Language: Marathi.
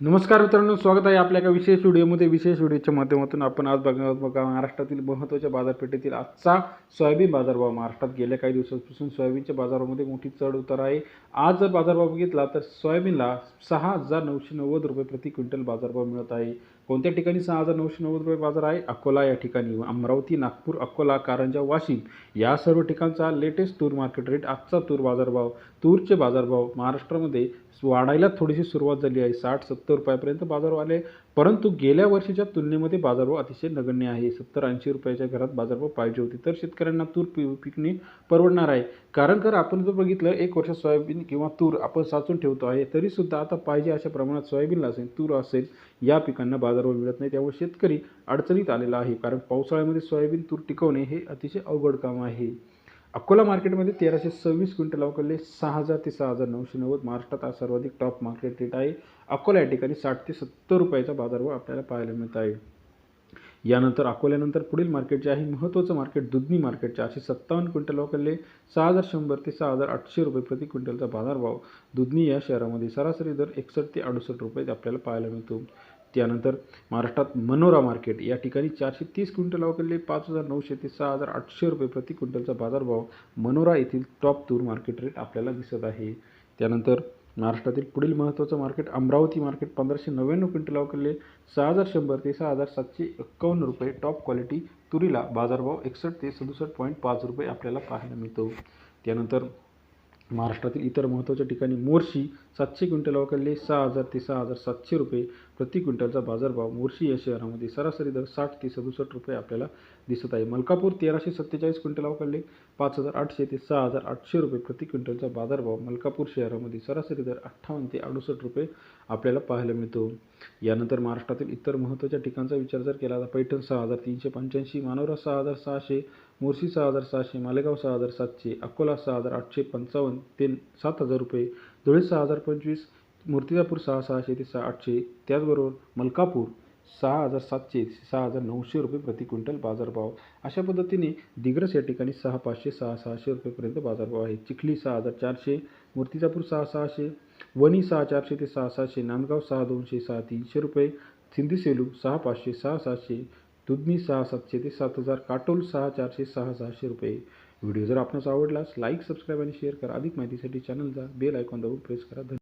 नमस्कार मित्रांनो स्वागत आहे आपल्या एका विशेष व्हिडिओमध्ये. विशेष व्हिडिओच्या माध्यमातून आपण आज बघणार बघा महाराष्ट्रातील महत्त्वाच्या बाजारपेठेतील आजचा सोयाबीन बाजारभाव. महाराष्ट्रात गेल्या काही दिवसांपासून सोयाबीनच्या बाजारामध्ये मोठी चढ उतार आहे. आज जर बाजारभाव बघितला तर सोयाबीनला सहा हजार नऊशे नव्वद रुपये प्रति क्विंटल बाजारभाव मिळत आहे. कोणत्या ठिकाणी सहा हजार नऊशे नव्वद रुपये बाजार आहे? अकोला या ठिकाणी. अमरावती नागपूर अकोला कारंजा वाशिम या सर्व ठिकाणचा लेटेस्ट तूर मार्केट रेट आजचा तूर बाजारभाव. तूरचे बाजारभाव महाराष्ट्रामध्ये वाढायला थोडीशी सुरुवात झाली आहे. साठ सत्तर सत्तर रुपयापर्यंत बाजारभाव आले. परंतु गेल्या वर्षीच्या तुलनेमध्ये बाजारभाव अतिशय नगण्य आहे. सत्तर ऐंशी रुपयाच्या घरात बाजारभाव पाहिजे होती. तर शेतकऱ्यांना तूर पि पिकणे परवडणार आहे. कारण जर आपण जर बघितलं एक वर्ष सोयाबीन किंवा तूर आपण साचून ठेवतो आहे तरीसुद्धा आता पाहिजे अशा प्रमाणात सोयाबीनला असेल तूर असेल या पिकांना बाजारभाव मिळत नाही. त्यामुळे शेतकरी अडचणीत आलेला आहे. कारण पावसाळ्यामध्ये सोयाबीन तूर टिकवणे हे अतिशय अवघड काम आहे. अकोला मार्केटमध्ये तेराशे सव्वीस क्विंटल अवकले सहा हजार ते सहा हजार नऊशे नव्वद. महाराष्ट्रात आज सर्वाधिक टॉप मार्केट रेट आहे. अकोला या ठिकाणी साठ ते सत्तर रुपयाचा बाजारभाव आपल्याला पाहायला मिळत आहे. यानंतर अकोल्यानंतर पुढील मार्केट जे आहे महत्त्वाचं मार्केट दुधनी मार्केट चारशे सत्तावन्न क्विंटल अवकडले सहा हजार शंभर ते सहा हजार आठशे रुपये प्रति क्विंटलचा बाजारभाव दुधनी या शहरामध्ये सरासरी दर एकसष्ट ते अडुसष्ट रुपये आपल्याला पाहायला मिळतो. त्यानंतर महाराष्ट्रात मनोरा मार्केट या ठिकाणी चारशे तीस क्विंटल अवकडले पाच हजार नऊशे ते सहा हजार आठशे रुपये प्रति क्विंटलचा बाजारभाव मनोरा येथील टॉप तूर मार्केट रेट आपल्याला दिसत आहे. त्यानंतर महाराष्ट्रातील पुढील महत्त्वाचं मार्केट अमरावती मार्केट पंधराशे नव्याण्णव क्विंटल अवकडले सहा हजार शंभर ते सहा हजार सातशे एक्कावन्न रुपये टॉप क्वालिटी तुरीला बाजारभाव एकसष्ट ते सदुसष्ट पॉईंट पाच रुपये आपल्याला पाहायला मिळतो. त्यानंतर महाराष्ट्रातील इतर महत्त्वाच्या ठिकाणी मोर्शी सातशे क्विंटल अवकडले सहा हजार ते सहा हजार सातशे रुपये प्रति क्विंटलचा बाजारभाव. मोर्शी या शहरामध्ये सरासरी दर साठ ते सदुसष्ट रुपये आपल्याला दिसत आहे. मलकापूर तेराशे सत्तेचाळीस क्विंटल अवकडले पाच हजार आठशे ते सहा हजार आठशे रुपये प्रति क्विंटलचा बाजारभाव. मलकापूर शहरामध्ये सरासरी दर अठ्ठावन्न ते अडुसष्ट रुपये आपल्याला पाहायला मिळतो. यानंतर महाराष्ट्रातील इतर महत्त्वाच्या ठिकाणचा विचार जर केला तर पैठण सहा हजार तीनशे पंच्याऐंशी मानोरा सहा हजार सहाशे मोर्शी सहा हजार सहाशे मालेगाव सहा हजार सातशे अकोला सहा हजार आठशे पंचावन्न ते सात हजार रुपये धुळे सहा हजार पंचवीस मूर्तिजापूर सहा सहाशे ते सहा आठशे त्याचबरोबर मलकापूर सहा हजार सातशे सहा हजार नऊशे रुपये प्रति क्विंटल बाजारभाव. अशा पद्धतीने दिग्रस या ठिकाणी सहा पाचशे सहा सहाशे रुपयेपर्यंत बाजारभाव आहे. चिखली सहा हजार चारशे मूर्तिजापूर सहा सहाशे वणी सहा चारशे ते सहा सहाशे नांदगाव सहा दोनशे सहा तीनशे रुपये सिंधी सेलू सहा पाचशे सहा सातशे दुधमी सहा सातशे ते सात हजार काटोल सहा चारशे सहा सहाशे रुपये व्हिडिओ जर आपणास आवडलास लाईक सबस्क्राईब आणि शेअर करा. अधिक माहितीसाठी चॅनलचा बेल आयकॉन दाबून प्रेस करा. धन्यवाद.